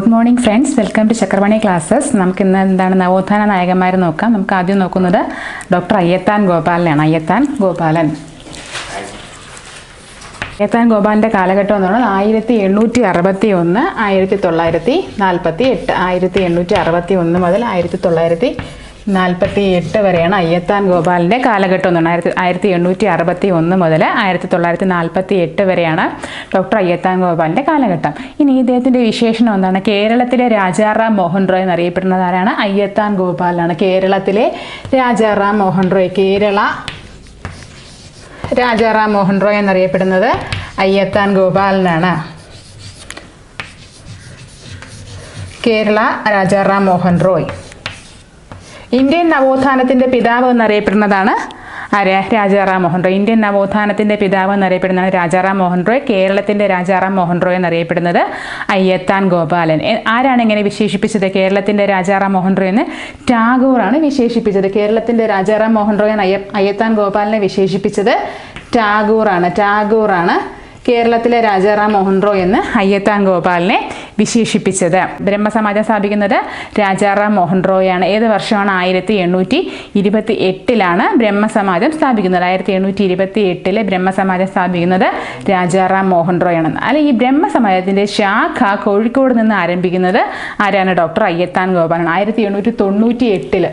Good morning friends welcome to Chakravani classes നമുക്ക് ഇന്ന് എന്താണ് നവോത്ഥാന നായകന്മാർ നോക്കാം. നമുക്ക് ആദ്യം നോക്കുന്നത് ഡോക്ടർ അയ്യത്താൻ ഗോപാലനാണ് അയ്യത്താൻ ഗോപാലൻ. അയ്യത്താൻ ഗോപാലിന്റെ കാലഘട്ടം എന്ന് പറയുന്നത് ആയിരത്തി എണ്ണൂറ്റി അറുപത്തി ഒന്ന് ആയിരത്തി തൊള്ളായിരത്തി നാൽപ്പത്തി എട്ട് ആയിരത്തി എണ്ണൂറ്റി അറുപത്തി ഒന്ന് മുതൽ ആയിരത്തി തൊള്ളായിരത്തി നാൽപ്പത്തി എട്ട് വരെയാണ് അയ്യത്താൻ ഗോപാലിന്റെ കാലഘട്ടം എന്ന് പറയുന്നത് ആയിരത്തി ആയിരത്തി എണ്ണൂറ്റി അറുപത്തി ഒന്ന് മുതൽ ആയിരത്തി തൊള്ളായിരത്തി നാൽപ്പത്തി എട്ട് വരെയാണ് ഡോക്ടർ അയ്യത്താൻ ഗോപാലിന്റെ കാലഘട്ടം. ഇനി ഇദ്ദേഹത്തിന്റെ വിശേഷണം എന്താണ്? കേരളത്തിലെ രാജാറാം മോഹൻ റോയ് എന്നറിയപ്പെടുന്നത് ആരാണ്? അയ്യത്താൻ ഗോപാലാണ്. കേരളത്തിലെ രാജാറാം മോഹൻ റോയ് കേരള രാജാറാം മോഹൻ റോയ് എന്നറിയപ്പെടുന്നത് അയ്യത്താൻ ഗോപാലനാണ്. കേരള രാജാറാം മോഹൻ റോയ്. ഇന്ത്യൻ നവോത്ഥാനത്തിന്റെ പിതാവ് എന്നറിയപ്പെടുന്നതാണ് ആരെ? രാജാറാം മോഹൻ റോയ്. ഇന്ത്യൻ നവോത്ഥാനത്തിന്റെ പിതാവ് എന്നറിയപ്പെടുന്നതാണ് രാജാറാം മോഹൻ റോയ്. കേരളത്തിന്റെ രാജാറാം മോഹൻ റോയ് എന്നറിയപ്പെടുന്നത് അയ്യത്താൻ ഗോപാലൻ. ആരാണ് ഇങ്ങനെ വിശേഷിപ്പിച്ചത്? കേരളത്തിന്റെ രാജാറാം മോഹൻ റോയ് എന്ന് ടാഗോറാണ് വിശേഷിപ്പിച്ചത്. കേരളത്തിന്റെ രാജാറാം മോഹൻ റോയ് എന്ന് അയ്യ അയ്യത്താൻ ഗോപാലിനെ വിശേഷിപ്പിച്ചത് ടാഗോറാണ്. ടാഗോറാണ് കേരളത്തിലെ രാജാറാം മോഹൻ റോയ് എന്ന് അയ്യത്താൻ ഗോപാലിനെ വിശേഷിപ്പിച്ചത്. ബ്രഹ്മസമാജം സ്ഥാപിക്കുന്നത് രാജാറാം മോഹൻ റോയാണ്. ഏത് വർഷമാണ്? ആയിരത്തി എണ്ണൂറ്റി ഇരുപത്തി എട്ടിലാണ് ബ്രഹ്മസമാജം സ്ഥാപിക്കുന്നത്. ആയിരത്തി എണ്ണൂറ്റി ഇരുപത്തി എട്ടിലെ ബ്രഹ്മസമാജം സ്ഥാപിക്കുന്നത് രാജാറാം മോഹൻ റോയാണ് അല്ല ഈ ബ്രഹ്മസമാജത്തിന്റെ ശാഖ കോഴിക്കോട് നിന്ന് ആരംഭിക്കുന്നത് ആരാണ്? ഡോക്ടർ അയ്യത്താൻ ഗോപാലാണ്. ആയിരത്തി എണ്ണൂറ്റി തൊണ്ണൂറ്റി എട്ടിൽ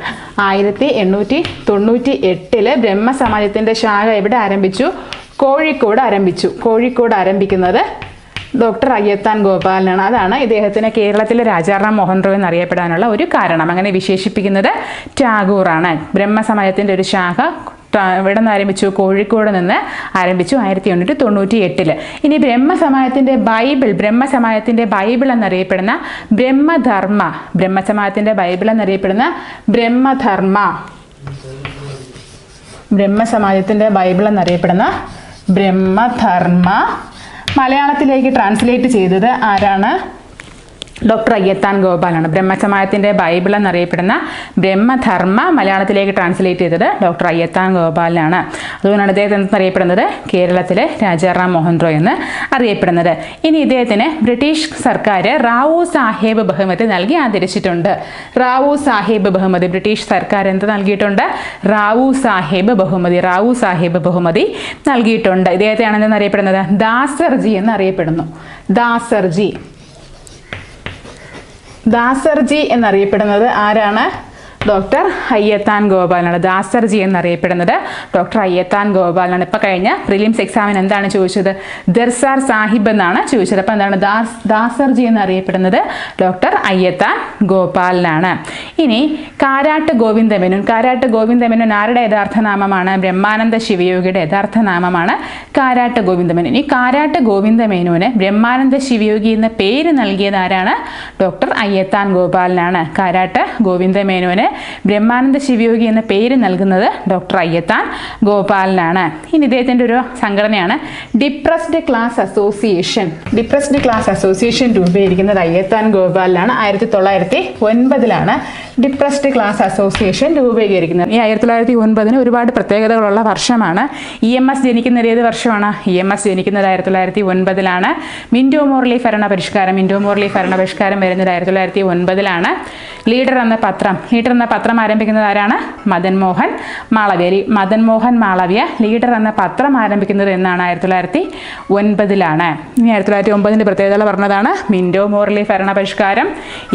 ആയിരത്തി എണ്ണൂറ്റി തൊണ്ണൂറ്റി എട്ടിൽ ബ്രഹ്മസമാജത്തിന്റെ ശാഖ എവിടെ ആരംഭിച്ചു? കോഴിക്കോട് ആരംഭിച്ചു. കോഴിക്കോട് ആരംഭിക്കുന്നത് ഡോക്ടർ അയ്യത്താൻ ഗോപാലനാണ്. അതാണ് ഇദ്ദേഹത്തിന് കേരളത്തിലെ രാജാറാം മോഹൻ റോയ് എന്നറിയപ്പെടാനുള്ള ഒരു കാരണം. അങ്ങനെ വിശേഷിപ്പിക്കുന്നത് ടാഗോറാണ്. ബ്രഹ്മസമയത്തിന്റെ ഒരു ശാഖ ഇവിടെ നിന്ന് ആരംഭിച്ചു കോഴിക്കോട് നിന്ന് ആരംഭിച്ചു ആയിരത്തി എണ്ണൂറ്റി തൊണ്ണൂറ്റി എട്ടിൽ ഇനി ബ്രഹ്മസമയത്തിന്റെ ബൈബിൾ ബ്രഹ്മസമയത്തിന്റെ ബൈബിൾ എന്നറിയപ്പെടുന്ന ബ്രഹ്മധർമ്മ ബ്രഹ്മസമയത്തിന്റെ ബൈബിൾ എന്നറിയപ്പെടുന്ന ബ്രഹ്മധർമ്മ. ബ്രഹ്മസമാജത്തിന്റെ ബൈബിൾ എന്നറിയപ്പെടുന്ന ബ്രഹ്മധർമ്മ. മലയാളത്തിലേക്ക് ട്രാൻസ്ലേറ്റ് ചെയ്തത് ആരാണ്? ഡോക്ടർ അയ്യത്താൻ ഗോപാലാണ്. ബ്രഹ്മസമാജത്തിന്റെ ബൈബിൾ എന്നറിയപ്പെടുന്ന ബ്രഹ്മധർമ്മ മലയാളത്തിലേക്ക് ട്രാൻസ്ലേറ്റ് ചെയ്തത് ഡോക്ടർ അയ്യത്താൻ ഗോപാലനാണ് അതുകൊണ്ടാണ് ഇദ്ദേഹത്തെ അറിയപ്പെടുന്നത് കേരളത്തിലെ രാജാറാം മോഹൻ റോയ് എന്ന് അറിയപ്പെടുന്നത്. ഇനി ഇദ്ദേഹത്തിന് ബ്രിട്ടീഷ് സർക്കാർ റാവു സാഹേബ് ബഹുമതി നൽകി ആദരിച്ചിട്ടുണ്ട്. റാവു സാഹേബ് ബഹുമതി ബ്രിട്ടീഷ് സർക്കാർ എന്ത് നൽകിയിട്ടുണ്ട്? റാവു സാഹേബ് ബഹുമതി റാവു സാഹേബ് ബഹുമതി നൽകിയിട്ടുണ്ട്. ഇദ്ദേഹത്തെയാണ് എന്തെന്നറിയപ്പെടുന്നത്? ദാസർജി എന്നറിയപ്പെടുന്നു. ദാസർജി. ദാസർജി എന്നറിയപ്പെടുന്നത് ആരാണ്? ഡോക്ടർ അയ്യത്താൻ ഗോപാലാണ് ദാസർജി എന്നറിയപ്പെടുന്നത്. ഡോക്ടർ അയ്യത്താൻ ഗോപാലാണ് ഇപ്പം കഴിഞ്ഞ പ്രിലിംസ് എക്സാമിന് എന്താണ് ചോദിച്ചത്? ദർസാർ സാഹിബ് എന്നാണ് ചോദിച്ചത്. അപ്പം എന്താണ് ദാസ് ദാസർജി എന്നറിയപ്പെടുന്നത്? ഡോക്ടർ അയ്യത്താൻ ഗോപാലനാണ്. ഇനി കാരാട്ട് ഗോവിന്ദമേനോൻ. കാരാട്ട് ഗോവിന്ദമേനോൻ ആരുടെ യഥാർത്ഥ നാമമാണ് ബ്രഹ്മാനന്ദ ശിവയോഗിയുടെ യഥാർത്ഥ നാമമാണ് കാരാട്ട് ഗോവിന്ദമേനോൻ. ഇനി കാരാട്ട് ഗോവിന്ദമേനോന് ബ്രഹ്മാനന്ദ ശിവയോഗി എന്ന പേര് നൽകിയത് ആരാണ്? ഡോക്ടർ അയ്യത്താൻ ഗോപാലനാണ്. കാരാട്ട് ഗോവിന്ദമേനോന് ബ്രഹ്മാനന്ദ ശിവയോഗി എന്ന പേര് നൽകുന്നത് ഡോക്ടർ അയ്യത്താൻ ഗോപാലനാണ്. ഇനി ഇദ്ദേഹത്തിന്റെ ഒരു സംഘടനയാണ് depressed class association depressed class association രൂപീകരിക്കുന്നത് അയ്യത്താൻ ഗോപാലിനാണ്. ആയിരത്തി തൊള്ളായിരത്തി ഒൻപതിലാണ് ഡിപ്രസ്ഡ് ക്ലാസ് അസോസിയേഷൻ രൂപീകരിക്കുന്നത്. ഈ ആയിരത്തി തൊള്ളായിരത്തി ഒൻപതിന് ഒരുപാട് പ്രത്യേകതകളുള്ള വർഷമാണ്. ഇ എം എസ് ജനിക്കുന്നത് ഏത് വർഷമാണ്? ഇ എം എസ് ജനിക്കുന്നത് ആയിരത്തി തൊള്ളായിരത്തി ഒൻപതിലാണ് മിൻഡോ മോർലി ഭരണ പരിഷ്കാരം മിൻഡോ മോർലി ഭരണ പരിഷ്കാരം വരുന്നത് ആയിരത്തി തൊള്ളായിരത്തി ഒൻപതിലാണ് ലീഡർ എന്ന പത്രം. ലീഡർ എന്ന പത്രം ആരംഭിക്കുന്നത് ആരാണ്? മദൻ മോഹൻ മാളവ്യ മദൻ മോഹൻ മാളവ്യ ലീഡർ എന്ന പത്രം ആരംഭിക്കുന്നത് എന്നാണ് ആയിരത്തി തൊള്ളായിരത്തി ഒൻപതിലാണ്. ഇനി ആയിരത്തി തൊള്ളായിരത്തി ഒമ്പതിന്റെ പ്രത്യേകത പറഞ്ഞതാണ്. മിൻഡോ മോർലി ഭരണ പരിഷ്കാരം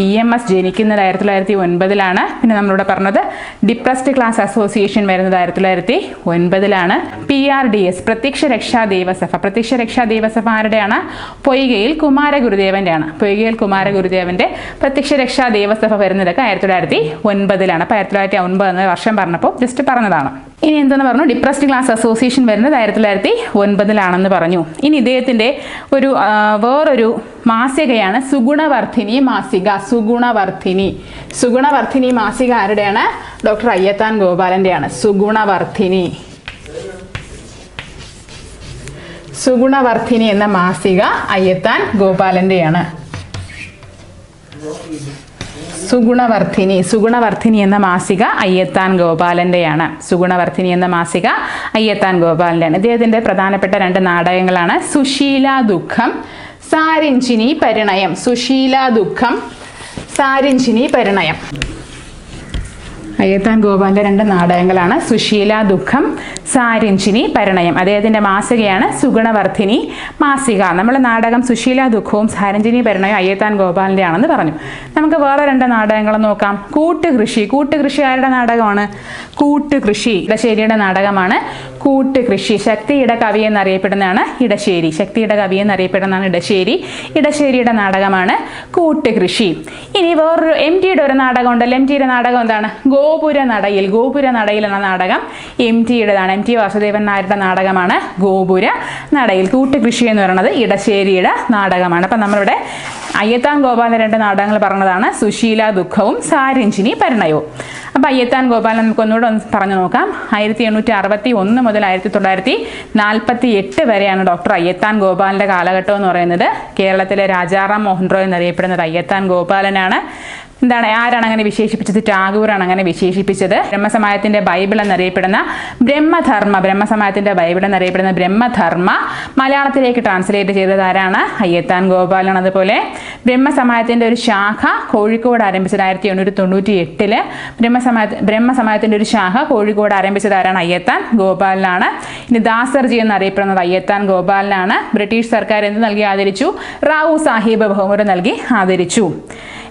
ഇ എം എസ് ജനിക്കുന്നത് ആയിരത്തി തൊള്ളായിരത്തി ഒൻപതിലാണ്. പിന്നെ നമ്മളിവിടെ പറഞ്ഞത് ഡിപ്രസ്ഡ് ക്ലാസ് അസോസിയേഷൻ വരുന്നത് ആയിരത്തി തൊള്ളായിരത്തി ഒൻപതിലാണ്. P R D S Prathyaksha Raksha Daivasabha. പ്രത്യക്ഷ രക്ഷാ ദേവസഭ ആരുടെയാണ്? പൊയ്കയിൽ കുമാരഗുരുദേവന്റെയാണ് പൊയ്കയിൽ കുമാരഗുരുദേവന്റെ പ്രത്യക്ഷ രക്ഷാ ദേവസഭ വരുന്നതൊക്കെ ആയിരത്തി തൊള്ളായിരത്തി ഒൻപതിലാണ് അപ്പോൾ ആയിരത്തി തൊള്ളായിരത്തി ഒൻപത് എന്ന വർഷം പറഞ്ഞപ്പോൾ ജസ്റ്റ് പറഞ്ഞതാണ്. ഇനി എന്തെന്ന് പറഞ്ഞു? ഡിപ്രസ്ഡ് ക്ലാസ് അസോസിയേഷൻ വരുന്നത് ആയിരത്തി തൊള്ളായിരത്തി ഒൻപതിലാണെന്ന് പറഞ്ഞു. ഇനി ഇദ്ദേഹത്തിന്റെ ഒരു വേറൊരു മാസികയാണ് സുഗുണവർദ്ധിനി മാസിക. സുഗുണവർദ്ധിനി സുഗുണവർദ്ധിനി മാസിക ആരുടെയാണ്? ഡോക്ടർ അയ്യത്താൻ ഗോപാലന്റെയാണ്. സുഗുണവർദ്ധിനി സുഗുണവർദ്ധിനി എന്ന മാസിക അയ്യത്താൻ ഗോപാലന്റെയാണ്. സുഗുണവർദ്ധിനി സുഗുണവർദ്ധിനി എന്ന മാസിക അയ്യത്താൻ ഗോപാലന്റെയാണ് സുഗുണവർദ്ധിനി എന്ന മാസിക അയ്യത്താൻ ഗോപാലന്റെയാണ് ഇദ്ദേഹത്തിന്റെ പ്രധാനപ്പെട്ട രണ്ട് നാടകങ്ങളാണ്. സുശീല ദുഃഖം സാരിഞ്ചിനി പരിണയം. സുശീല ദുഃഖം സാരിഞ്ചിനി പരിണയം. അയ്യത്താൻ ഗോപാലിന്റെ രണ്ട് നാടകങ്ങളാണ് സുശീല ദുഃഖം സാരിഞ്ചിനി പരിണയം. അദ്ദേഹത്തിന്റെ മാസികയാണ് സുഗുണവർദ്ധിനി മാസിക. നമ്മൾ നാടകം സുശീല ദുഃഖവും സാരഞ്ജിനി പരിണയം അയ്യത്താൻ ഗോപാലിന്റെ ആണെന്ന് പറഞ്ഞു. നമുക്ക് വേറെ രണ്ട് നാടകങ്ങൾ നോക്കാം. കൂട്ടുകൃഷി. കൂട്ടുകൃഷി ആരുടെ നാടകമാണ് കൂട്ടുകൃഷി. ഇടശ്ശേരിയുടെ നാടകമാണ് കൂട്ടുകൃഷി. ശക്തിയുടെ കവി എന്നറിയപ്പെടുന്നതാണ് ഇടശ്ശേരി. ശക്തിയുടെ കവി എന്നറിയപ്പെടുന്നതാണ് ഇടശ്ശേരി. ഇടശ്ശേരിയുടെ നാടകമാണ് കൂട്ടുകൃഷി. ഇനി വേറൊരു എം ടിയുടെ ഒരു നാടകം ഉണ്ടല്ലോ എം ടിയുടെ നാടകം എന്താണ്? ഗോപുര നടയിൽ. ഗോപുര നടയിൽ എന്ന നാടകം എം ടിയുടേതാണ് എം ടി വാസുദേവൻ നായരുടെ നാടകമാണ് ഗോപുര നടയിൽ. കൂട്ടുകൃഷി എന്ന് പറയുന്നത് ഇടശ്ശേരിയുടെ നാടകമാണ്. അപ്പം നമ്മളിവിടെ അയ്യത്താൻ ഗോപാലൻ രണ്ട് നാടകങ്ങൾ പറഞ്ഞതാണ്. സുശീല ദുഃഖവും സാരഞ്ജിനി പരിണയവും. അപ്പം അയ്യത്താൻ ഗോപാലൻ നമുക്ക് ഒന്നുകൂടെ ഒന്ന് പറഞ്ഞു നോക്കാം. ആയിരത്തി എണ്ണൂറ്റി അറുപത്തി ഒന്ന് മുതൽ ആയിരത്തി തൊള്ളായിരത്തി നാൽപ്പത്തി എട്ട് വരെയാണ് ഡോക്ടർ അയ്യത്താൻ ഗോപാലിന്റെ കാലഘട്ടം എന്ന് പറയുന്നത്. കേരളത്തിലെ രാജാറാം മോഹൻ റോയ് എന്നറിയപ്പെടുന്നത് അയ്യത്താൻ ഗോപാലനാണ്. എന്താണ് ആരാണ് അങ്ങനെ വിശേഷിപ്പിച്ചത്? ടാഗൂറാണ് അങ്ങനെ വിശേഷിപ്പിച്ചത്. ബ്രഹ്മസമായത്തിന്റെ ബൈബിൾ എന്നറിയപ്പെടുന്ന ബ്രഹ്മധർമ്മ ബ്രഹ്മസമായത്തിന്റെ ബൈബിൾ എന്നറിയപ്പെടുന്ന ബ്രഹ്മധർമ്മ മലയാളത്തിലേക്ക് ട്രാൻസ്ലേറ്റ് ചെയ്തത് ആരാണ്? അയ്യത്താൻ ഗോപാലൻ അതുപോലെ. ബ്രഹ്മസമായത്തിന്റെ ഒരു ശാഖ കോഴിക്കോട് ആരംഭിച്ചത് ആയിരത്തി എണ്ണൂറ്റി തൊണ്ണൂറ്റി എട്ടിൽ ബ്രഹ്മസമായ ബ്രഹ്മസമായത്തിന്റെ ഒരു ശാഖ കോഴിക്കോട് ആരംഭിച്ചത് ആരാണ്? അയ്യത്താൻ ഗോപാലനാണ്. ഇനി ദാസർജി എന്നറിയപ്പെടുന്നത് അയ്യത്താൻ ഗോപാലനാണ്. ബ്രിട്ടീഷ് സർക്കാർ എന്ത് നൽകി? ആദരിച്ചു. റാവു സാഹിബ് ബഹുമതി നൽകി ആദരിച്ചു.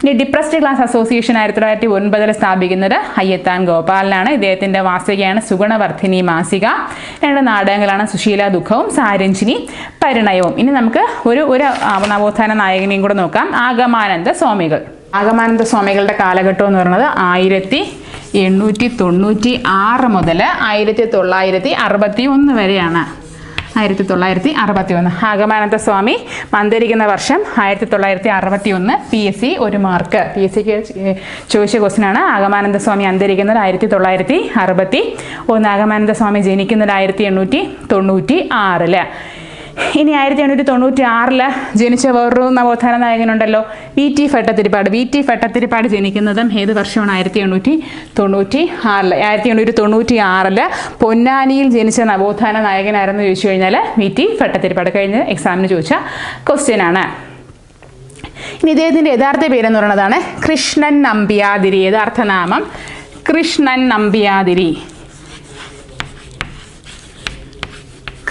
ഇനി ഡിപ്രസ്ഡ് ക്ലാസ് അസോസിയേഷൻ ആയിരത്തി തൊള്ളായിരത്തി ഒൻപതിൽ സ്ഥാപിക്കുന്നത് അയ്യത്താൻ ഗോപാലനാണ്. ഇദ്ദേഹത്തിന്റെ മാസികയാണ് സുഗുണവർദ്ധിനി മാസിക. രണ്ട് നാടകങ്ങളാണ് സുശീല ദുഃഖവും സാരഞ്ജിനി പരിണയവും. ഇനി നമുക്ക് ഒരു ഒരു നവോത്ഥാന നായകനെയും കൂടെ നോക്കാം. ആഗമാനന്ദ സ്വാമികൾ. ആഗമാനന്ദ സ്വാമികളുടെ കാലഘട്ടം എന്ന് പറയുന്നത് ആയിരത്തി എണ്ണൂറ്റി തൊണ്ണൂറ്റി ആറ് മുതൽ ആയിരത്തി തൊള്ളായിരത്തി അറുപത്തി ഒന്ന് വരെയാണ്. ആയിരത്തി തൊള്ളായിരത്തി അറുപത്തി ഒന്ന് ആഗമാനന്ദ സ്വാമി മന്ദിരിക്കുന്ന വർഷം ആയിരത്തി തൊള്ളായിരത്തി അറുപത്തി ഒന്ന് പി എസ് സി ഒരു മാർക്ക് പി എസ് സിക്ക് ചോദിച്ച ക്വസ്റ്റിനാണ് ആഗമാനന്ദ സ്വാമി അന്തരിക്കുന്നത് ആയിരത്തി തൊള്ളായിരത്തി അറുപത്തി ഒന്ന് ആഗമാനന്ദ സ്വാമി ജനിക്കുന്നത് ആയിരത്തി എണ്ണൂറ്റി തൊണ്ണൂറ്റി ആറിൽ ഇനി ആയിരത്തി എണ്ണൂറ്റി തൊണ്ണൂറ്റി ആറിൽ ജനിച്ച വേറൊരു നവോത്ഥാന നായകനുണ്ടല്ലോ V T Bhattathiripad V T Bhattathiripad ജനിക്കുന്നതും ഏത് വർഷമാണ് ആയിരത്തി എണ്ണൂറ്റി തൊണ്ണൂറ്റി ആറിൽ ആയിരത്തി എണ്ണൂറ്റി തൊണ്ണൂറ്റി ആറിൽ പൊന്നാനിയിൽ ജനിച്ച നവോത്ഥാന നായകനായിരുന്നു ചോദിച്ചു കഴിഞ്ഞാൽ വി ടി ഭട്ടത്തിരിപ്പാട് കഴിഞ്ഞ എക്സാമിന് ചോദിച്ച ക്വസ്റ്റ്യൻ ആണ്. ഇനി ഇദ്ദേഹത്തിന്റെ യഥാർത്ഥ പേരെന്ന് പറയുന്നതാണ് കൃഷ്ണൻ നമ്പ്യാതിരി. യഥാർത്ഥ നാമം കൃഷ്ണൻ നമ്പ്യാതിരി.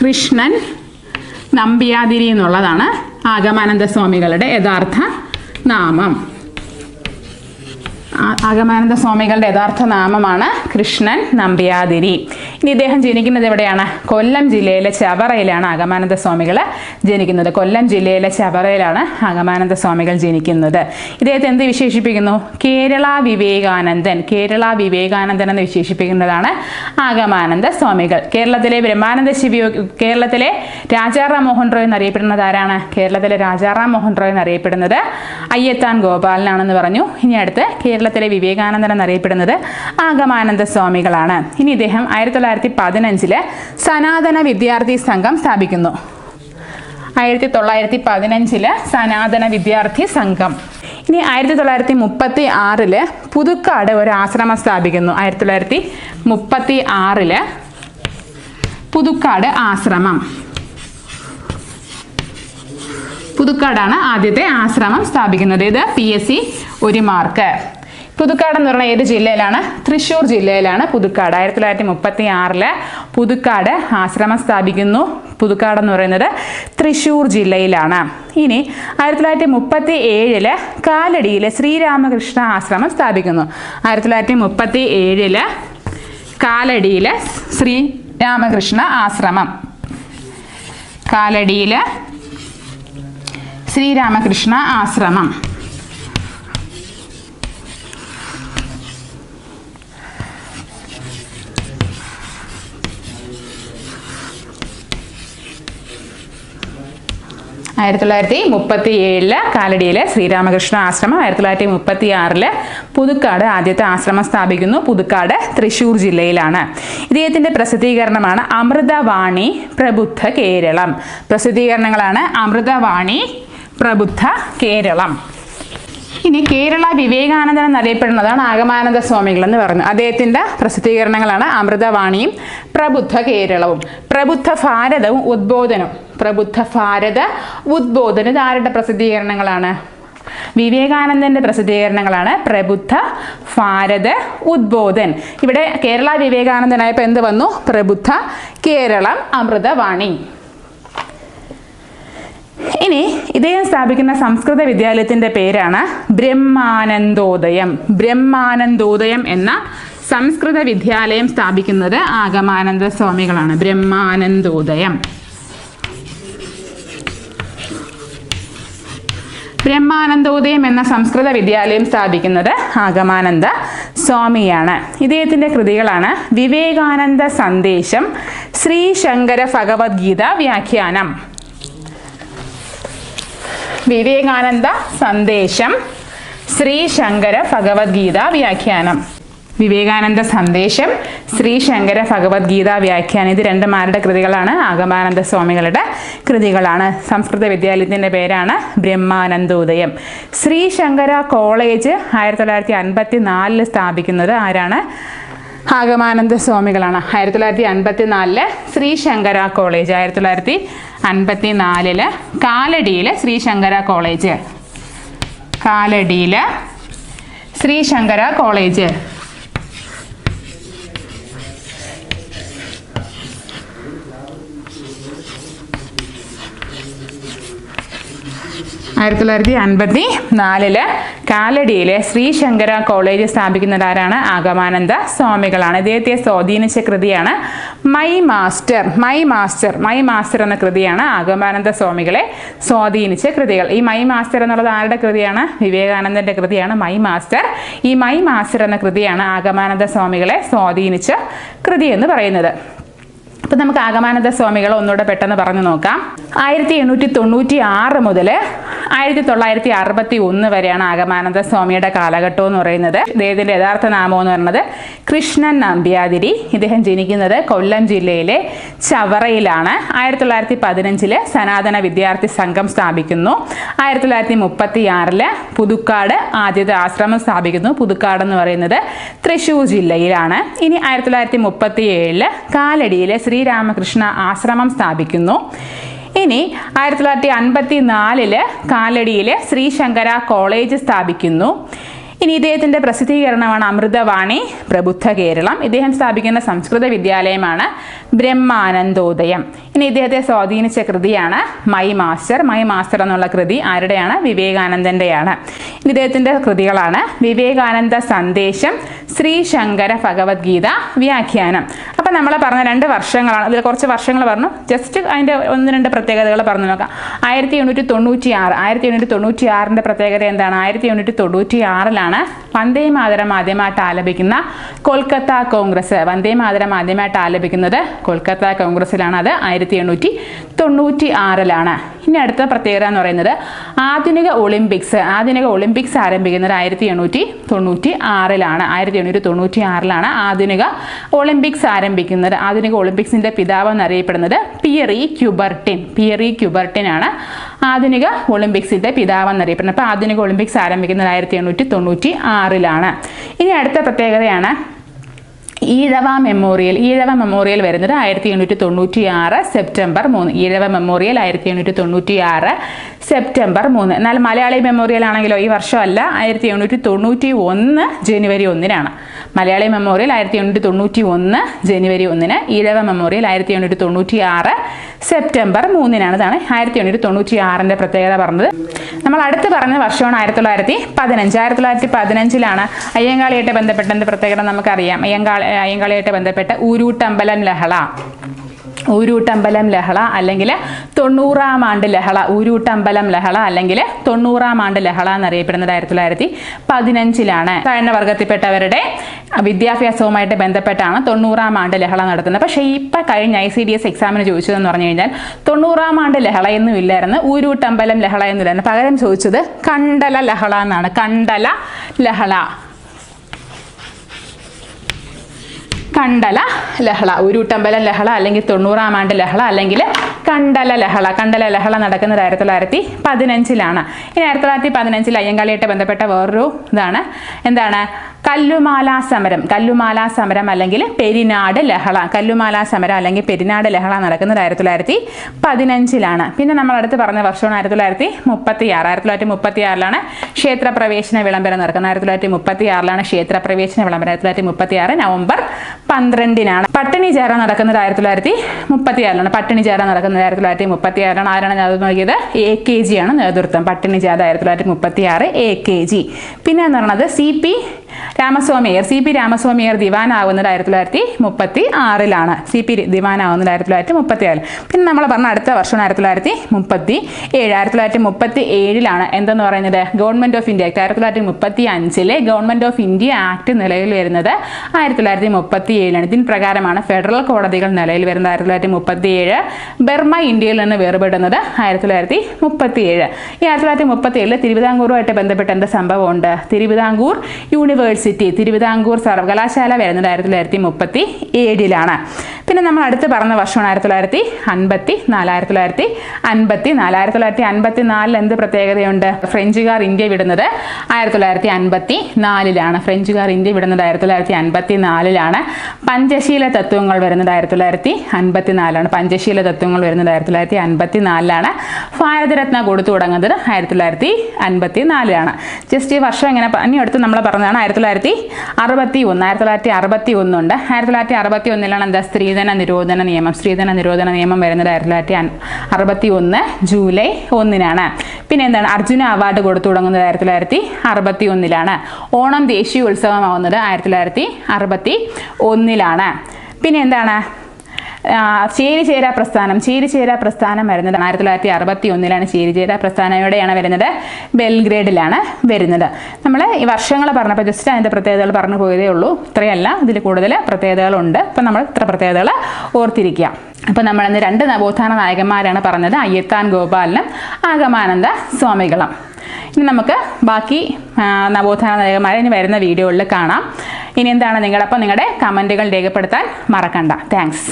കൃഷ്ണൻ നമ്പ്യാതിരി എന്നുള്ളതാണ് ആഗമാനന്ദ സ്വാമികളുടെ യഥാർത്ഥ നാമം. ആഗമാനന്ദ സ്വാമികളുടെ യഥാർത്ഥ നാമമാണ് കൃഷ്ണൻ നമ്പ്യാതിരി. ഇനി ഇദ്ദേഹം ജനിക്കുന്നത് എവിടെയാണ്? കൊല്ലം ജില്ലയിലെ ചവറയിലാണ് ആഗമാനന്ദ സ്വാമികൾ ജനിക്കുന്നത്. കൊല്ലം ജില്ലയിലെ ചവറയിലാണ് ആഗമാനന്ദ സ്വാമികൾ ജനിക്കുന്നത്. ഇദ്ദേഹത്തെ എന്ത് വിശേഷിപ്പിക്കുന്നു? കേരള വിവേകാനന്ദൻ. കേരള വിവേകാനന്ദൻ എന്ന് വിശേഷിപ്പിക്കുന്നതാണ് ആഗമാനന്ദ സ്വാമികൾ. കേരളത്തിലെ ബ്രഹ്മാനന്ദ ശിവയോ കേരളത്തിലെ രാജാറാം മോഹൻ റോയ് എന്നറിയപ്പെടുന്നത് ആരാണ്? കേരളത്തിലെ രാജാറാം മോഹൻ റോയ് എന്നറിയപ്പെടുന്നത് അയ്യത്താൻ ഗോപാലനാണെന്ന് പറഞ്ഞു. ഇനി അടുത്ത് കേരളത്തിലെ വിവേകാനന്ദൻ എന്നറിയപ്പെടുന്നത് ആഗമാനന്ദ സ്വാമികളാണ്. ഇനി ഇദ്ദേഹം ആയിരത്തി തൊള്ളായിരത്തി പതിനഞ്ചിൽ സനാതന വിദ്യാർത്ഥി സംഘം സ്ഥാപിക്കുന്നു. ആയിരത്തി തൊള്ളായിരത്തി പതിനഞ്ചിൽ സനാതന വിദ്യാർത്ഥി സംഘം. ഇനി ആയിരത്തി തൊള്ളായിരത്തി മുപ്പത്തി ആറിൽ പുതുക്കാട് ഒരു ആശ്രമം സ്ഥാപിക്കുന്നു. ആയിരത്തി തൊള്ളായിരത്തി മുപ്പത്തി ആറിൽ പുതുക്കാട് ആശ്രമം. പുതുക്കാടാണ് ആദ്യത്തെ ആശ്രമം സ്ഥാപിക്കുന്നത്. ഇത് പി എസ് സി ഒരു മാർക്ക്. പുതുക്കാട് എന്ന് പറഞ്ഞാൽ ഏത് ജില്ലയിലാണ്? തൃശ്ശൂർ ജില്ലയിലാണ് പുതുക്കാട്. ആയിരത്തി തൊള്ളായിരത്തി മുപ്പത്തി ആറിൽ പുതുക്കാട് ആശ്രമം സ്ഥാപിക്കുന്നു. പുതുക്കാട് എന്ന് പറയുന്നത് തൃശ്ശൂർ ജില്ലയിലാണ്. ഇനി ആയിരത്തി തൊള്ളായിരത്തി മുപ്പത്തി ഏഴിൽ കാലടിയിലെ ശ്രീരാമകൃഷ്ണ ആശ്രമം സ്ഥാപിക്കുന്നു. ആയിരത്തി തൊള്ളായിരത്തി മുപ്പത്തി ഏഴിൽ കാലടിയിലെ ശ്രീരാമകൃഷ്ണ ആശ്രമം. കാലടിയിൽ ശ്രീരാമകൃഷ്ണ ആശ്രമം. ആയിരത്തി തൊള്ളായിരത്തി മുപ്പത്തി ഏഴിൽ കാലടിയിലെ ശ്രീരാമകൃഷ്ണ ആശ്രമം ആയിരത്തി തൊള്ളായിരത്തി മുപ്പത്തി ആറിൽ പുതുക്കാട് ആദ്യത്തെ ആശ്രമം സ്ഥാപിക്കുന്നു. പുതുക്കാട് തൃശൂർ ജില്ലയിലാണ്. ഇദ്ദേഹത്തിന്റെ പ്രസിദ്ധീകരണമാണ് അമൃതവാണി പ്രബുദ്ധ കേരളം. പ്രസിദ്ധീകരണങ്ങളാണ് അമൃതവാണി പ്രബുദ്ധ കേരളം. ഇനി കേരള വിവേകാനന്ദൻ എന്നറിയപ്പെടുന്നതാണ് ആഗമാനന്ദ സ്വാമികൾ എന്ന് പറഞ്ഞു. അദ്ദേഹത്തിന്റെ പ്രസിദ്ധീകരണങ്ങളാണ് അമൃതവാണിയും പ്രബുദ്ധ കേരളവും. പ്രബുദ്ധ ഭാരതവും ഉദ്ബോധനവും പ്രബുദ്ധ ഭാരത ഉദ്ബോധന ഇതാരുടെ പ്രസിദ്ധീകരണങ്ങളാണ്. വിവേകാനന്ദന്റെ പ്രസിദ്ധീകരണങ്ങളാണ് പ്രബുദ്ധ ഭാരത ഉദ്ബോധൻ. ഇവിടെ കേരള വിവേകാനന്ദനായപ്പോൾ എന്ത് വന്നു? പ്രബുദ്ധ കേരളം അമൃതവാണി. ഇനി ഇദ്ദേഹം സ്ഥാപിക്കുന്ന സംസ്കൃത വിദ്യാലയത്തിന്റെ പേരാണ് ബ്രഹ്മാനന്ദോദയം. ബ്രഹ്മാനന്ദോദയം എന്ന സംസ്കൃത വിദ്യാലയം സ്ഥാപിക്കുന്നത് ആഗമാനന്ദ സ്വാമികളാണ്. ബ്രഹ്മാനന്ദോദയം. ബ്രഹ്മാനന്ദോദയം എന്ന സംസ്കൃത വിദ്യാലയം സ്ഥാപിക്കുന്നത് ആഗമാനന്ദ സ്വാമിയാണ്. ഇദ്ദേഹത്തിന്റെ കൃതികളാണ് വിവേകാനന്ദ സന്ദേശം ശ്രീ ശങ്കര ഭഗവത്ഗീത വ്യാഖ്യാനം. വിവേകാനന്ദ സന്ദേശം ശ്രീ ശങ്കര ഭഗവത്ഗീത വ്യാഖ്യാനം. വിവേകാനന്ദ സന്ദേശം ശ്രീ ശങ്കര ഭഗവത്ഗീത വ്യാഖ്യാനം. ഇത് രണ്ടുമാരുടെ കൃതികളാണ് ആഗമാനന്ദ സ്വാമികളുടെ കൃതികളാണ്. സംസ്കൃത വിദ്യാലയത്തിന്റെ പേരാണ് ബ്രഹ്മാനന്ദോദയം. ശ്രീ ശങ്കര കോളേജ് ആയിരത്തി തൊള്ളായിരത്തി അൻപത്തി നാലിൽ സ്ഥാപിക്കുന്നത് ആരാണ്? ആഗമാനന്ദ സ്വാമികളാണ്. ആയിരത്തി തൊള്ളായിരത്തി അൻപത്തി നാലിൽ ശ്രീ ശങ്കര കോളേജ്. ആയിരത്തി തൊള്ളായിരത്തി അൻപത്തി നാലിൽ കാലടിയിൽ ശ്രീ ശങ്കര കോളേജ്. കാലടിയിൽ ശ്രീ ശങ്കര കോളേജ്. ആയിരത്തി തൊള്ളായിരത്തി അൻപത്തി നാലിൽ കാലടിയിലെ ശ്രീശങ്കര കോളേജ് സ്ഥാപിക്കുന്നത് ആരാണ് ആഗമാനന്ദ സ്വാമികളാണ്. ഇദ്ദേഹത്തെ സ്വാധീനിച്ച കൃതിയാണ് my master my master my master എന്ന കൃതിയാണ് ആഗമാനന്ദ സ്വാമികളെ സ്വാധീനിച്ച കൃതികൾ. ഈ മൈ മാസ്റ്റർ എന്നുള്ളത് ആരുടെ കൃതിയാണ്? വിവേകാനന്ദന്റെ കൃതിയാണ് മൈ മാസ്റ്റർ. ഈ മൈ മാസ്റ്റർ എന്ന കൃതിയാണ് ആഗമാനന്ദ സ്വാമികളെ സ്വാധീനിച്ച കൃതി എന്ന് പറയുന്നത്. അപ്പൊ നമുക്ക് ആഗമാനന്ദ സ്വാമികളെ ഒന്നുകൂടെ പെട്ടെന്ന് പറഞ്ഞു നോക്കാം. ആയിരത്തി എണ്ണൂറ്റി തൊണ്ണൂറ്റി ആറ് മുതൽ ആയിരത്തി തൊള്ളായിരത്തി അറുപത്തി ഒന്ന് വരെയാണ് ആഗമാനന്ദ സ്വാമിയുടെ കാലഘട്ടം എന്ന് പറയുന്നത്. ഇദ്ദേഹത്തിന്റെ യഥാർത്ഥ നാമം എന്ന് പറയുന്നത് കൃഷ്ണൻ നമ്പ്യാതിരി. ഇദ്ദേഹം ജനിക്കുന്നത് കൊല്ലം ജില്ലയിലെ ചവറയിലാണ്. ആയിരത്തി തൊള്ളായിരത്തി പതിനഞ്ചിൽ സനാതന വിദ്യാർത്ഥി സംഘം സ്ഥാപിക്കുന്നു. ആയിരത്തി തൊള്ളായിരത്തി മുപ്പത്തി ആറിൽ പുതുക്കാട് ആദ്യത്തെ ആശ്രമം സ്ഥാപിക്കുന്നു. പുതുക്കാട് എന്ന് പറയുന്നത് തൃശൂർ ജില്ലയിലാണ്. ഇനി ആയിരത്തി തൊള്ളായിരത്തി മുപ്പത്തി ഏഴിൽ കാലടിയിലെ ശ്രീരാമകൃഷ്ണ ആശ്രമം സ്ഥാപിക്കുന്നു. ഇനി ആയിരത്തി തൊള്ളായിരത്തി അൻപത്തി നാലിൽ കാലടിയിൽ ശ്രീശങ്കര കോളേജ് സ്ഥാപിക്കുന്നു. ഇനി ഇദ്ദേഹത്തിന്റെ പ്രസിദ്ധീകരണമാണ് അമൃതവാണി പ്രബുദ്ധ കേരളം. ഇദ്ദേഹം സ്ഥാപിക്കുന്ന സംസ്കൃത വിദ്യാലയമാണ് ബ്രഹ്മാനന്ദോദയം. ഇനി ഇദ്ദേഹത്തെ സ്വാധീനിച്ച കൃതിയാണ് മൈ മാസ്റ്റർ മൈ മാസ്റ്റർ എന്നുള്ള കൃതി ആരുടെയാണ്? വിവേകാനന്ദന്റെയാണ്. ഇനി ഇദ്ദേഹത്തിന്റെ കൃതികളാണ്. വിവേകാനന്ദ സന്ദേശം ശ്രീ ശങ്കര ഭഗവത്ഗീത വ്യാഖ്യാനം. അപ്പം നമ്മൾ പറഞ്ഞ രണ്ട് വർഷങ്ങളാണ്. അതിൽ കുറച്ച് വർഷങ്ങൾ പറഞ്ഞു. ജസ്റ്റ് അതിന്റെ ഒന്ന് രണ്ട് പ്രത്യേകതകൾ പറഞ്ഞു നോക്കാം. ആയിരത്തി എണ്ണൂറ്റി തൊണ്ണൂറ്റി ആറ് ആയിരത്തി എണ്ണൂറ്റി തൊണ്ണൂറ്റി ആറിന്റെ പ്രത്യേകത എന്താണ്? ആയിരത്തി എണ്ണൂറ്റി തൊണ്ണൂറ്റി ആറിലാണ് വന്ദേ മാതരം ആദ്യമായിട്ട് ആലപിക്കുന്ന കൊൽക്കത്ത കോൺഗ്രസ്. വന്ദേ മാതരം ആദ്യമായിട്ട് ആലപിക്കുന്നത് കൊൽക്കത്ത കോൺഗ്രസ്സിലാണ്. അത് ആയിരത്തി എണ്ണൂറ്റി തൊണ്ണൂറ്റി ആറിലാണ് ഇനി അടുത്ത പ്രത്യേകത എന്ന് പറയുന്നത് ആധുനിക ഒളിമ്പിക്സ് ആധുനിക ഒളിമ്പിക്സ് ആരംഭിക്കുന്നത് ആയിരത്തി എണ്ണൂറ്റി തൊണ്ണൂറ്റി ആറിലാണ് ആയിരത്തി എണ്ണൂറ്റി തൊണ്ണൂറ്റി ആറിലാണ് ആധുനിക ഒളിമ്പിക്സ് ആരംഭിക്കുന്നത്. ആധുനിക ഒളിമ്പിക്സിന്റെ പിതാവ് എന്നറിയപ്പെടുന്നത് പിയറി ക്യൂബർട്ടിൻ. പിയറി ക്യൂബർട്ടിൻ ആണ് ആധുനിക ഒളിമ്പിക്സിന്റെ പിതാവ് എന്നറിയപ്പെടുന്നത്. അപ്പോൾ ആധുനിക ഒളിമ്പിക്സ് ആരംഭിക്കുന്നത് ആയിരത്തി എണ്ണൂറ്റി തൊണ്ണൂറ്റി ആറിലാണ് ഇനി അടുത്ത പ്രത്യേകതയാണ് ഈഴവ മെമ്മോറിയൽ ഈഴവ മെമ്മോറിയൽ വരുന്നത് ആയിരത്തി എണ്ണൂറ്റി തൊണ്ണൂറ്റി ആറ് സെപ്റ്റംബർ മൂന്ന്. ഈഴവ മെമ്മോറിയൽ ആയിരത്തി എണ്ണൂറ്റി തൊണ്ണൂറ്റി ആറ് സെപ്റ്റംബർ മൂന്ന്. എന്നാൽ മലയാളി മെമ്മോറിയൽ ആണെങ്കിലോ? ഈ വർഷമല്ല. ആയിരത്തി എണ്ണൂറ്റി തൊണ്ണൂറ്റി ഒന്ന് ജനുവരി ഒന്നിനാണ്. മലയാളി മെമ്മോറിയൽ ആയിരത്തി എണ്ണൂറ്റി തൊണ്ണൂറ്റി ഒന്ന് ജനുവരി ഒന്നിന്. ഈഴവ മെമ്മോറിയൽ ആയിരത്തി എണ്ണൂറ്റി തൊണ്ണൂറ്റി ആറ് സെപ്റ്റംബർ മൂന്നിനാണ്. ഇതാണ് ആയിരത്തി എണ്ണൂറ്റി തൊണ്ണൂറ്റി ആറിന്റെ പ്രത്യേകത പറഞ്ഞത്. നമ്മൾ അടുത്ത് പറഞ്ഞ വർഷമാണ് ആയിരത്തി തൊള്ളായിരത്തി പതിനഞ്ച്. ആയിരത്തി തൊള്ളായിരത്തി പതിനഞ്ചിലാണ് അയ്യങ്കാളിയായിട്ട് ബന്ധപ്പെട്ട പ്രത്യേകത നമുക്കറിയാം. അയ്യങ്കാളി അയ്യങ്കാളിയായിട്ട് ബന്ധപ്പെട്ട ഊരൂട്ടമ്പലം ലഹള. ഊരൂട്ടമ്പലം ലഹള അല്ലെങ്കിൽ തൊണ്ണൂറാം ആണ്ട് ലഹള ഊരൂട്ടമ്പലം ലഹള അല്ലെങ്കിൽ തൊണ്ണൂറാം ആണ്ട് ലഹള എന്നറിയപ്പെടുന്നത് ആയിരത്തി തൊള്ളായിരത്തി പതിനഞ്ചിലാണ്. താഴ്ന്ന വർഗത്തിൽപ്പെട്ടവരുടെ വിദ്യാഭ്യാസവുമായിട്ട് ബന്ധപ്പെട്ടാണ് തൊണ്ണൂറാം ആണ്ട് ലഹള നടത്തുന്നത്. പക്ഷേ ഇപ്പം കഴിഞ്ഞ ഐ സി ഡി എസ് എക്സാമിന് ചോദിച്ചതെന്ന് പറഞ്ഞു കഴിഞ്ഞാൽ തൊണ്ണൂറാം ആണ്ട് ലഹളയൊന്നും ഇല്ലായിരുന്നു ഊരൂട്ടമ്പലം ലഹള എന്നില്ലായിരുന്നു പകരം ചോദിച്ചത് കണ്ടല ലഹള എന്നാണ്. കണ്ടല ലഹള. കണ്ടല ലഹള ഉരുട്ടമ്പലം ലഹള അല്ലെങ്കിൽ തൊണ്ണൂറാം ആണ്ട് ലഹള അല്ലെങ്കിൽ കണ്ടല ലഹള. കണ്ടല ലഹള നടക്കുന്നത് ആയിരത്തി തൊള്ളായിരത്തി പതിനഞ്ചിലാണ്. ഇനി ആയിരത്തി തൊള്ളായിരത്തി പതിനഞ്ചിൽ അയ്യങ്കാളിയായിട്ട് ബന്ധപ്പെട്ട വേറൊരു ഇതാണ്. എന്താണ്? കല്ലുമാല സമരം. കല്ലുമാല സമരം അല്ലെങ്കിൽ പെരിനാട് ലഹള. കല്ലുമാല സമരം അല്ലെങ്കിൽ പെരിനാട് ലഹള നടക്കുന്നത് ആയിരത്തി തൊള്ളായിരത്തി പതിനഞ്ചിലാണ്. പിന്നെ നമ്മൾ അടുത്ത് പറഞ്ഞ വർഷമാണ് ആയിരത്തി തൊള്ളായിരത്തി മുപ്പത്തി ആറ് ആയിരത്തി തൊള്ളായിരത്തി മുപ്പത്തി ആറിലാണ് ക്ഷേത്രപ്രവേശന വിളംബരം നടക്കുന്നത്. ആയിരത്തി തൊള്ളായിരത്തി മുപ്പത്തി ആറിലാണ് ക്ഷേത്രപ്രവേശന വിളംബരം. ആയിരത്തി തൊള്ളായിരത്തി മുപ്പത്തി ആറ് നവംബർ പന്ത്രണ്ടിനാണ്. പട്ടിണി ചേരാൻ നടക്കുന്നത് ആയിരത്തി തൊള്ളായിരത്തി മുപ്പത്തി ആറിലാണ് പട്ടിണി ചേരാൻ നടക്കുന്നത് ആയിരത്തി തൊള്ളായിരത്തി മുപ്പത്തി ആറിലാണ് ആരാണ് നേതൃത്വം നൽകിയത് എ കെ ജി ആണ് നേതൃത്വം. പട്ടിണി ചേർത്ത് ആയിരത്തി തൊള്ളായിരത്തി മുപ്പത്തി ആറ് എ കെ ജി. പിന്നെ എന്ന് പറയുന്നത് C P Ramaswami Iyer C P Ramaswami Iyer ദിവാനാവുന്നത് ആയിരത്തി തൊള്ളായിരത്തി മുപ്പത്തി ആറിലാണ് സി പി ദിവാനാവുന്നത് ആയിരത്തി തൊള്ളായിരത്തി മുപ്പത്തി ആറിൽ പിന്നെ നമ്മൾ പറഞ്ഞ അടുത്ത വർഷം ആയിരത്തി തൊള്ളായിരത്തി മുപ്പത്തി ഏഴ് ആയിരത്തി തൊള്ളായിരത്തി മുപ്പത്തി ഏഴിലാണ് എന്തെന്ന് പറയുന്നത്? Government of India act. ആയിരത്തി തൊള്ളായിരത്തി മുപ്പത്തി അഞ്ചിലെ ഗവൺമെന്റ് ഓഫ് ഇന്ത്യ ആക്ട് നിലവിൽ വരുന്നത് ആയിരത്തി തൊള്ളായിരത്തി മുപ്പത്തി ഏഴിലാണ് ഇതിന് പ്രകാരമാണ് ഫെഡറൽ കോടതികൾ നിലയിൽ വരുന്നത്. ആയിരത്തി തൊള്ളായിരത്തി മുപ്പത്തി ഏഴ് ബർമ ഇന്ത്യയിൽ നിന്ന് വേർപെടുന്നത് ആയിരത്തി തൊള്ളായിരത്തി മുപ്പത്തി ഏഴ് ഈ ആയിരത്തി തൊള്ളായിരത്തി മുപ്പത്തി ഏഴിൽ തിരുവിതാംകൂറുമായിട്ട് ബന്ധപ്പെട്ട് എന്ത് സംഭവമുണ്ട്? തിരുവിതാംകൂർ യൂണിവേഴ്സിറ്റി തിരുവിതാംകൂർ സർവകലാശാല വരുന്നത് ആയിരത്തി തൊള്ളായിരത്തി മുപ്പത്തി ഏഴിലാണ് പിന്നെ നമ്മൾ അടുത്ത് പറഞ്ഞ വർഷമാണ് ആയിരത്തി തൊള്ളായിരത്തി അൻപത്തി നാല് ആയിരത്തി തൊള്ളായിരത്തി അൻപത്തി നാല് ആയിരത്തി തൊള്ളായിരത്തി അൻപത്തി നാലിൽ എന്ത് പ്രത്യേകതയുണ്ട്? ഫ്രഞ്ചുകാർ ഇന്ത്യ വിടുന്നത് ആയിരത്തി തൊള്ളായിരത്തി അൻപത്തി നാലിലാണ് ഫ്രഞ്ചുകാർ ഇന്ത്യ വിടുന്നത് ആയിരത്തി തൊള്ളായിരത്തി അൻപത്തി നാലിലാണ് പഞ്ചശീല തത്വങ്ങൾ വരുന്നത് ആയിരത്തി തൊള്ളായിരത്തി അൻപത്തി നാലാണ് പഞ്ചശീല തത്വങ്ങൾ വരുന്നത് ആയിരത്തി തൊള്ളായിരത്തി അൻപത്തി നാലിലാണ് ഭാരതരത്ന കൊടുത്തു തുടങ്ങുന്നത് ആയിരത്തി തൊള്ളായിരത്തി അൻപത്തി നാലിലാണ് ജസ്റ്റ് ഈ വർഷം ഇങ്ങനെ ഇനി അടുത്ത് നമ്മൾ പറഞ്ഞതാണ് ആയിരത്തി തൊള്ളായിരത്തി അറുപത്തി ഒന്ന് ആയിരത്തി തൊള്ളായിരത്തി അറുപത്തി ഒന്നുണ്ട് ആയിരത്തി തൊള്ളായിരത്തി അറുപത്തി ഒന്നിലാണ് എന്താ? സ്ത്രീധന നിരോധന നിയമം. സ്ത്രീധന നിരോധന നിയമം വരുന്നത് ആയിരത്തി തൊള്ളായിരത്തി അറുപത്തി ഒന്ന് ജൂലൈ ഒന്നിനാണ്. പിന്നെ എന്താണ്? അർജുന അവാർഡ് കൊടുത്തു തുടങ്ങുന്നത് ആയിരത്തി തൊള്ളായിരത്തി അറുപത്തി ഒന്നിലാണ് ഓണം ദേശീയ ഉത്സവമാവുന്നത് ആയിരത്തി തൊള്ളായിരത്തി അറുപത്തി ഒന്നിലാണ്. പിന്നെ എന്താണ്? ചേരിചേര പ്രസ്ഥാനം. ചേരിചേര പ്രസ്ഥാനം വരുന്നത് ആയിരത്തി തൊള്ളായിരത്തി അറുപത്തി ഒന്നിലാണ് ചേരിചേര പ്രസ്ഥാനം. എവിടെയാണ് വരുന്നത്? ബെൽഗ്രേഡിലാണ് വരുന്നത്. നമ്മൾ ഈ വർഷങ്ങൾ പറഞ്ഞപ്പോൾ ജസ്റ്റ് അതിന്റെ പ്രത്യേകതകൾ പറഞ്ഞു പോയതേ ഉള്ളൂ. ഇത്രയല്ല. ഇതിൽ കൂടുതൽ പ്രത്യേകതകളുണ്ട്. അപ്പം നമ്മൾ ഇത്ര പ്രത്യേകതകൾ ഓർത്തിരിക്കുക. അപ്പം നമ്മളിന്ന് രണ്ട് നവോത്ഥാന നായകന്മാരാണ് പറഞ്ഞത്. അയ്യത്താൻ ഗോപാലനും ആഗമാനന്ദ സ്വാമികളും. ഇനി നമുക്ക് ബാക്കി നവോത്ഥാന നായകന്മാരെ ഇനി വരുന്ന വീഡിയോകളിൽ കാണാം. ഇനി എന്താണ് നിങ്ങളപ്പം നിങ്ങളുടെ കമന്റുകൾ രേഖപ്പെടുത്താൻ മറക്കണ്ട. താങ്ക്സ്